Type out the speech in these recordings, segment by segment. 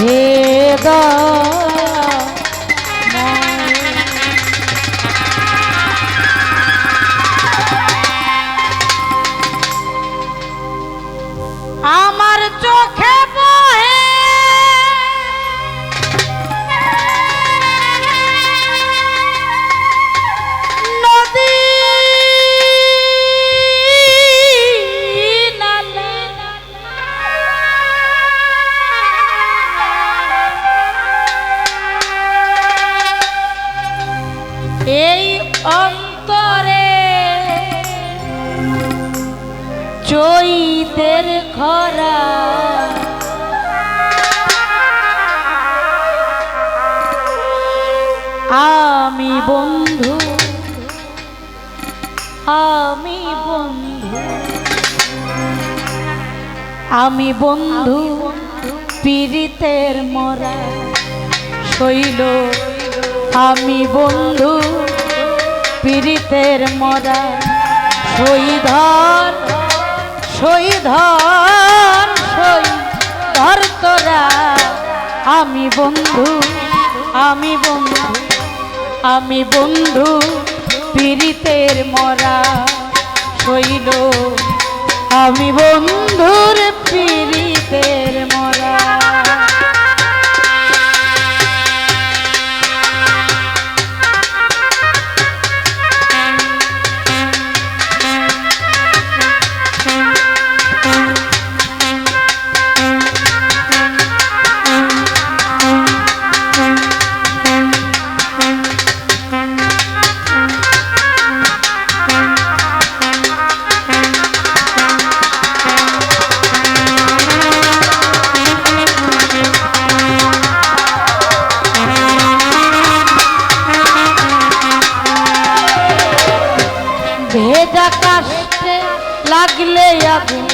হে আমার চোখে খরা। আমি বন্ধু আমি বন্ধু আমি বন্ধু পীড়িতের মরা শৈল। আমি বন্ধু পীড়িতের মরা শহীধর সই ধর তোরা। আমি বন্ধু আমি বন্ধু আমি বন্ধু পীড়িতের মরা। শৈল, আমি বন্ধুর পীড়িতের মরা। লাগলে আগুন,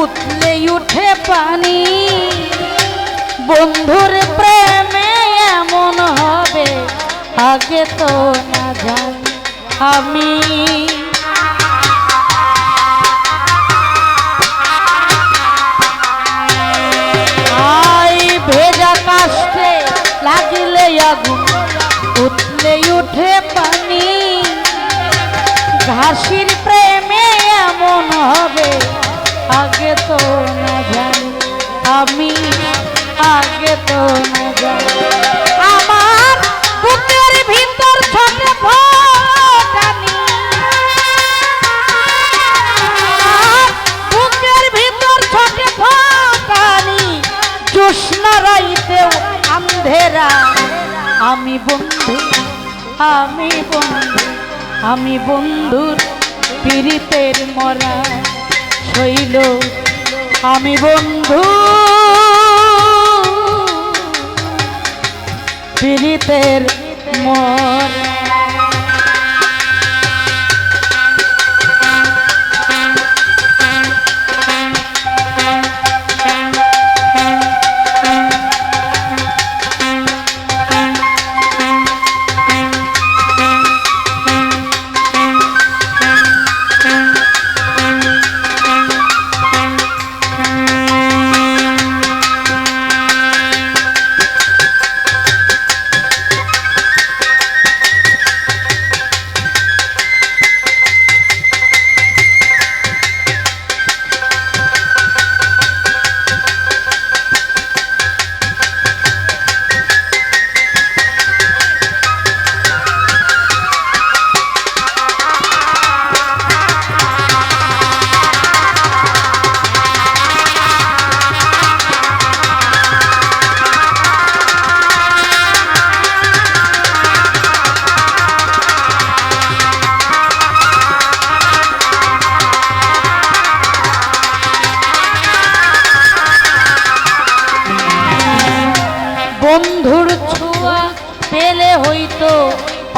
উঠলে উঠে পানি। বন্ধুর প্রেমে এমন হবে, আগে তো না জানি আমি। আই ভেজা কাশতে লাগলে উঠলে উঠে পানি। ঘাসির প্রেমে এমন হবে? আগে তো না জানি। আমি আগে তো না জানি। আমার বুকের ভিতর ছোট ফটানি বুকের ভিতর ছোট ফটানি জোৎস্না রাইতেও আন্ধেরা। আমি বন্ধু আমি বন্ধু, আমি বন্ধুর পীড়িতের মরা শৈল আমি বন্ধু। পীড়িতের মরা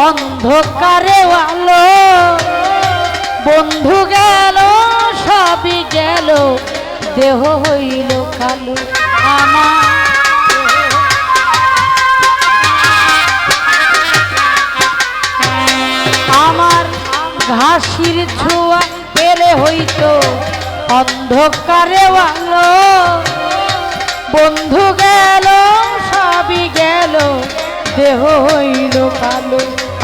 অন্ধকারে আলো। বন্ধু গেল, সবই গেল, দেহ হইল কালো আমার। আমার ঘাসির ছোঁয়া পেলে হইতো অন্ধকারে আলো। বন্ধু গেল, সবই গেল, দেহ হইল কালো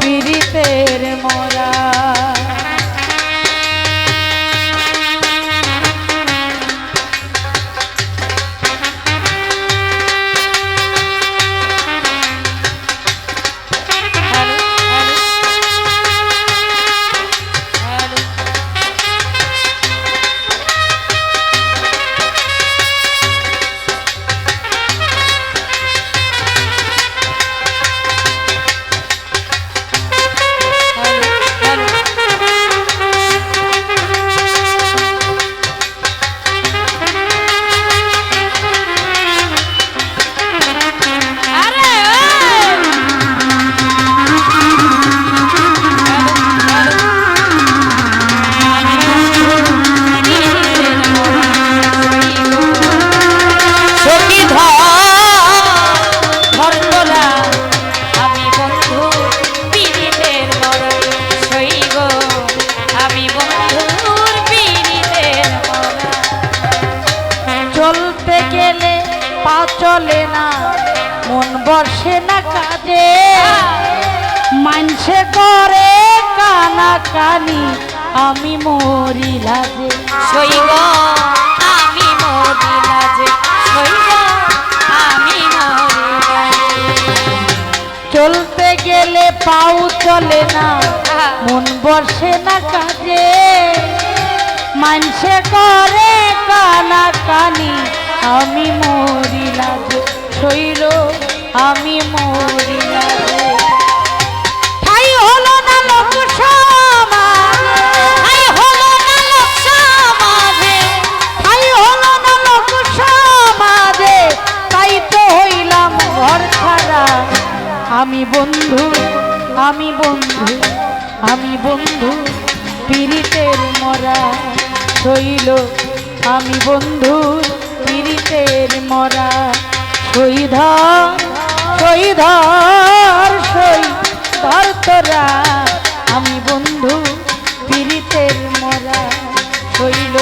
পীড়িতের মরা। বসে না কাজে মানসে করে কানা কানি আমি মরি লাজে। আমি মরি লাজে। সই গো আমি চলতে গেলে পাও চলে না মন বসে না কাজে মানসে করে কানা কানি আমি মরি লাজে। শৈল আমি মরি লাজে ঠাই হলো না লোক আই হলো না ঠাই না লোক সমাজে। তাই তো ঘর ছাড়া। আমি বন্ধু আমি বন্ধু আমি বন্ধু, পীড়িতের মরা শৈল। আমি বন্ধু, পীড়িতের মরা সই ধর সই ধর তোরা। আমি বন্ধু পীড়িতের মরা হইল।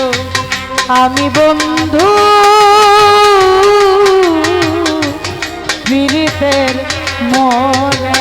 আমি বন্ধু পীড়িতের মরা।